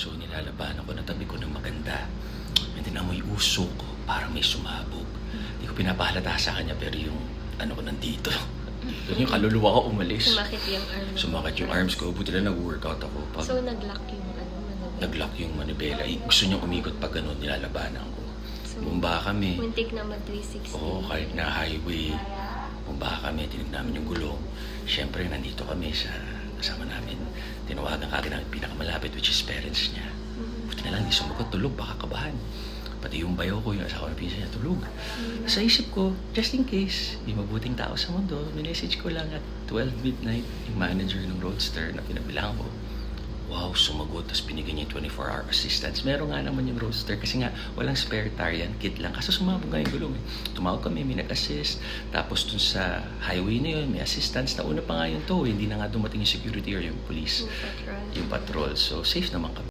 So nilalabanan ko, natabi ko ng maganda. And then amoy usok ko, parang may sumabog. Hindi ko pinapahalata sa kanya, pero yung ano ko nandito. Doon yung kaluluwa ko umalis. Sumakit yung arm. mo. Sumakit yung arms ko. Buti lang nag-workout ako. Pag So, nag-lock yung ano, manubela. nag-lock yung manibela, eh, gusto niyang umikot pag ganun, nilalabanan ko. So, Bumba kami. Muntik na mag-360. Oo, kahit na highway, bumba kami, tinig namin yung gulong. Siyempre, nandito kami sa kasama namin. Tinawagan kagad namin pinakamalapit, which is parents niya. Mhm. Buti na lang, di sumagot, tulog, baka kabahan. Pati yung bayo ko, yung asawa ng pinsan niya, tulog. Sa isip ko, just in case, di mabuting tao sa mundo, minessage ko lang at 12 midnight yung manager ng Roadster na pinabilang ko. Wow, sumagot, tapos binigyan niya yung 24-hour assistance. Meron nga naman yung Roadster kasi nga walang spare tire yan, kit lang. Kaso sumabog nga yung gulong eh. Tumawag kami, may nag-assist. Tapos dun sa highway na yun, may assistance. Nauna pa nga yung tow, eh. hindi na nga dumating yung security or yung police, Yung patrol. yung patrol. So, safe naman kami.